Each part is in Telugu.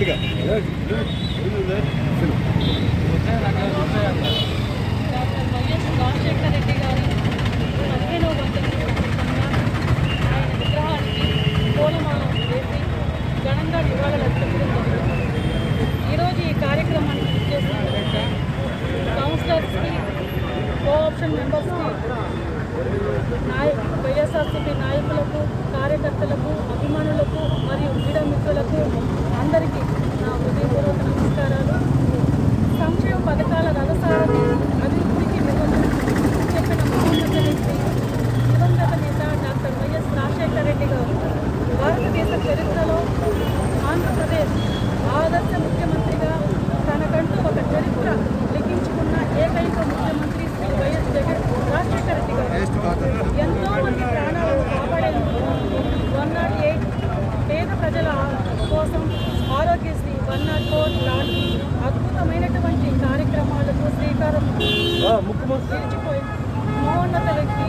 గట్టిగా. వైఎస్ రెడ్డి గారి ఈరోజు ఈ కార్యక్రమానికి ఇచ్చేసిన కౌన్సిలర్స్కి కోఆప్షన్ మెంబర్స్కి నాయ వైఎస్ఆర్సీపీ నాయకులకు కార్యకర్తలకు అభిమానులకు మరియు క్రీడా మిత్రులకు అందరికీ నా ఆరోగ్యశ్రీ వన్ నాట్ ఫోర్ లాంటి అద్భుతమైనటువంటి కార్యక్రమాలకు శ్రీకారం మహోన్నత వ్యక్తి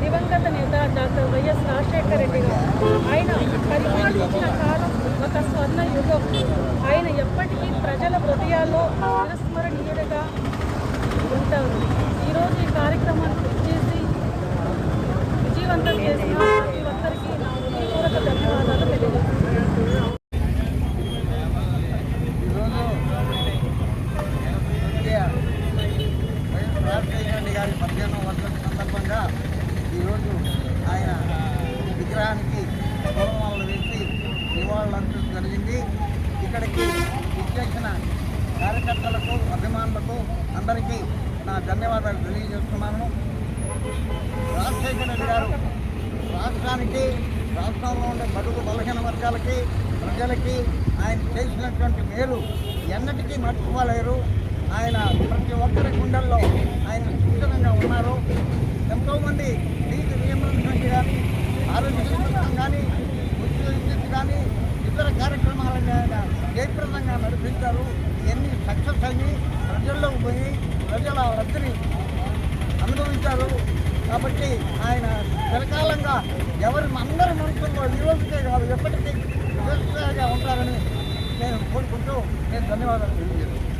దివంగత నేత డాక్టర్ వైఎస్ రాజశేఖర రెడ్డి గారు. ఆయన పరిపాలించిన కాలం ఒక స్వర్ణ యుగం ఆయన ఎప్పటికీ ప్రజల హృదయాల్లో చిరస్మరణీయుడిగా ఉంటారు ఈరోజు ఈ కార్యక్రమానికి వచ్చేసి విజయవంతం చేసిన ప్రతి ఒక్కరికి నా హృదయపూర్వక ధన్యవాదాలు తెలియజేస్తున్నాను స్వర్గీయ వైఎస్ రాజశేఖర రెడ్డి గారి పదిహేనవ వర్షం సందర్భంగా ఈరోజు ఆయన విగ్రహానికి గౌరవాలను వేసి నివాళులు జరిగింది. ఇక్కడికి విచ్చేసిన కార్యకర్తలకు అభిమానులకు అందరికీ నా ధన్యవాదాలు తెలియజేస్తున్నాను. రాజశేఖర రెడ్డి గారు రాష్ట్రానికి రాష్ట్రంలో ఉండే బడుగు బలహీన వర్గాలకి ప్రజలకి ఆయన చేసినటువంటి మేలు ఎన్నటికీ మర్చిపోలేరు. ఆయన ప్రతి ఒక్కరి గుండెల్లో ఆయన సుస్థిరంగా ఉన్నారు. ఎంతోమంది నీటి రియంబర్స్మెంట్ కానీ ఆరోగ్య సంరక్షణ కానీ ఉచిత కానీ ఇతర కార్యక్రమాలను ఆయన జయప్రదంగా నడిపించారు ఎన్ని సక్సెస్ అయ్యి ప్రజల్లోకి పోయి ప్రజల లబ్ధిని అనుభవించారు. కాబట్టి ఆయన చిరకాలంగా ఎవరి అందరి మనసుల్లో ఈ రోజుకే కాదు ఎప్పటికీ ఉంటారని నేను కోరుకుంటూ నేను ధన్యవాదాలు తెలియజేస్తాను